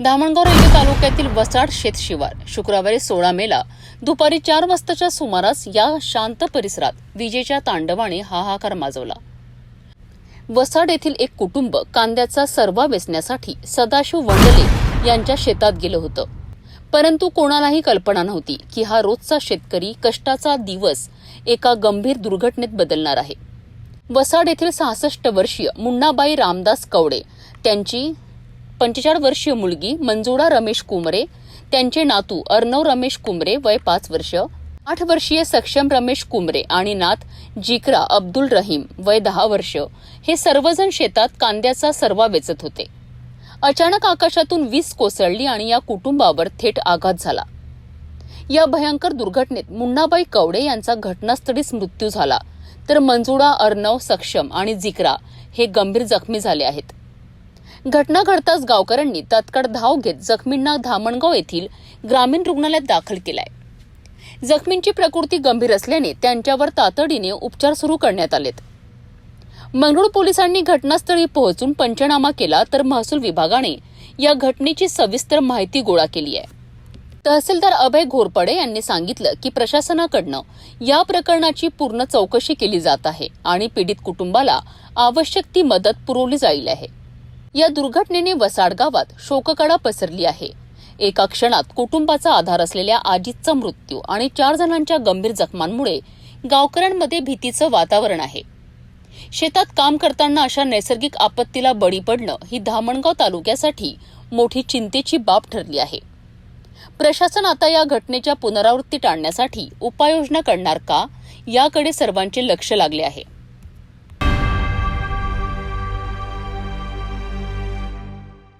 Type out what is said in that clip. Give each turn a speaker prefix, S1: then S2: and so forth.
S1: Dhamangaon railway तालुक्यातील वसाड शेत शिवार. शुक्रवारी सोळा मेला दुपारी चार वाजताच्या सुमारास या शांत परिसरात विजेच्या तांडवाने हाहाकार माजवला. वसाड येथील एक कुटुंब कांद्याचा सर्वा वेचण्यासाठी सदाशिव वंडले यांच्या शेतात गेलं होतं. परंतु कोणालाही कल्पना नव्हती की हा रोजचा शेतकरी कष्टाचा दिवस एका गंभीर दुर्घटनेत बदलणार आहे. वसाड येथील सहासष्ट वर्षीय मुन्नाबाई रामदास कवडे त्यांची पंचेचाळ वर्षीय मुलगी मंजुळा रमेश कुमरे त्यांचे नातू अर्णव रमेश कुमरे वय पाच वर्ष आठ वर्षीय सक्षम रमेश कुमरे आणि नात जिकरा अब्दुल रहीम वय दहा वर्ष हे सर्वजण शेतात कांद्याचा सर्वा वेचत होते. अचानक आकाशातून वीज कोसळली आणि या कुटुंबावर थेट आघात झाला. या भयंकर दुर्घटनेत मुन्नाबाई कवडे यांचा घटनास्थळीच मृत्यू झाला तर मंजुळा अर्णव सक्षम आणि जिकरा हे गंभीर जखमी झाले आहेत. घटना घडताच गावकऱ्यांनी तात्काळ धाव घेत जखमींना धामणगाव येथील ग्रामीण रुग्णालयात दाखल केलाय. जखमींची प्रकृती गंभीर असल्याने त्यांच्यावर तातडीने उपचार सुरू करण्यात आलेत. मंगरुळ पोलिसांनी घटनास्थळी पोहोचून पंचनामा केला तर महसूल विभागाने या घटनेची सविस्तर माहिती गोळा केली आहे. तहसीलदार अभय घोरपडे यांनी सांगितलं की प्रशासनाकडनं या प्रकरणाची पूर्ण चौकशी केली जात आहे आणि पीडित कुटुंबाला आवश्यक ती मदत पुरवली जाईल आहे. या दुर्घटनेने वसाड गावात शोककळा पसरली आहे. एका क्षणात कुटुंबाचा आधार असलेल्या आजीचा मृत्यू आणि चार जणांच्या गंभीर जखमांमुळे गावकऱ्यांमध्ये भीतीचं वातावरण आहे. शेतात काम करताना अशा नैसर्गिक आपत्तीला बळी पडणं ही धामणगाव तालुक्यासाठी मोठी चिंतेची बाब ठरली आहे. प्रशासन आता या घटनेच्या पुनरावृत्ती टाळण्यासाठी उपाययोजना करणार का याकडे सर्वांचे लक्ष लागले आहे.